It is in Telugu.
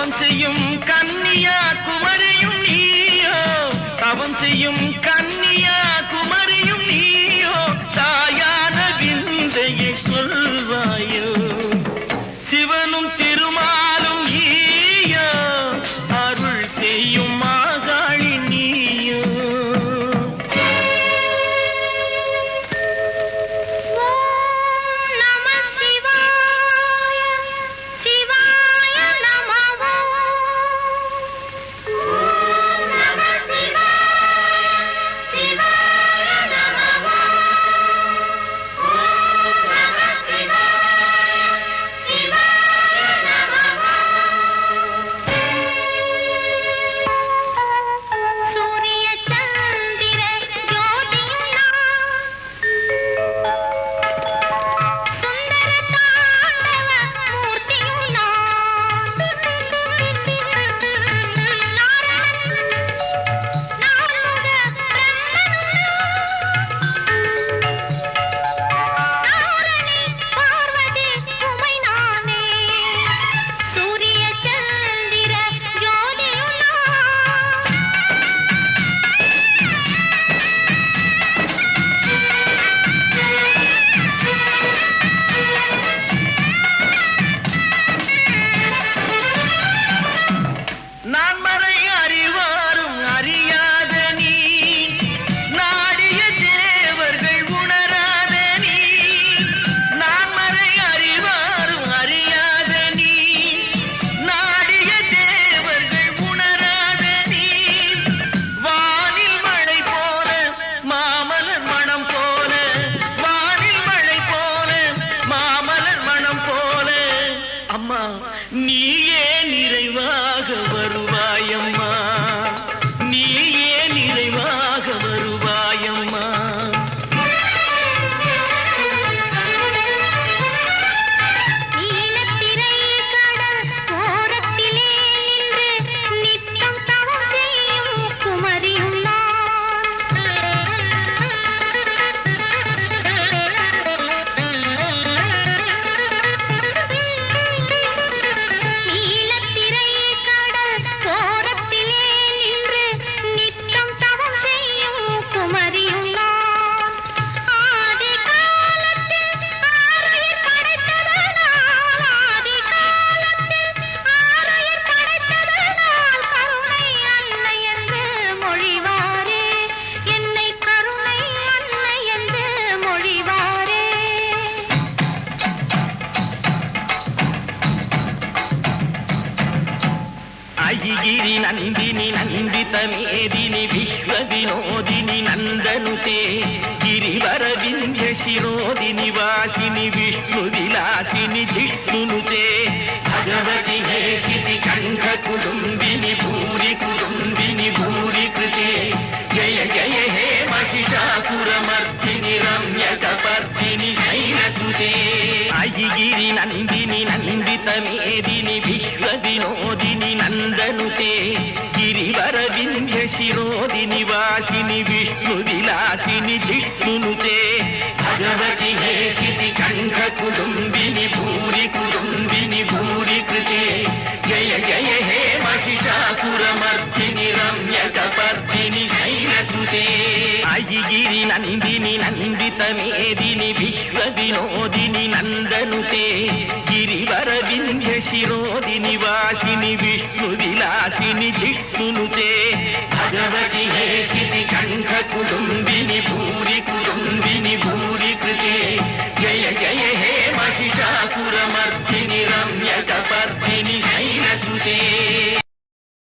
பாவம் செய்யும் అయిగిరి నందిని నందిత మేదిని విశ్వ వినోదిని నందనుతే గిరివర వింధ్య శిరోదిని వాసిని విష్ణు విలాసిని జిష్ణునుతే. భగవతి హేషితి కంఠ కుటుంబిని భూరి కుటుంబిని భూరి కృతే జయ జయ హే మహిషాసురమర్దిని రమ్య కపర్దిని శైలసుతే. అయిగిరి నందిని నందిత మేదిని విశ్వ వినోదిని నందనుతే గిరివర వింధ్య శిరోదిని వాసిని విష్ణు విలాసిని జిష్ణునుతే భగవతి హేషితి కంఠ కుటుంబిని అయిగిరి నందిని నందిత మేదిని విశ్వ వినోదిని నందనుతే గిరివర వింధ్య శిరోదిని వాసిని విష్ణు విలాసిని జిష్ణునుతే భగవతి హేషితి కంఠ కుటుంబిని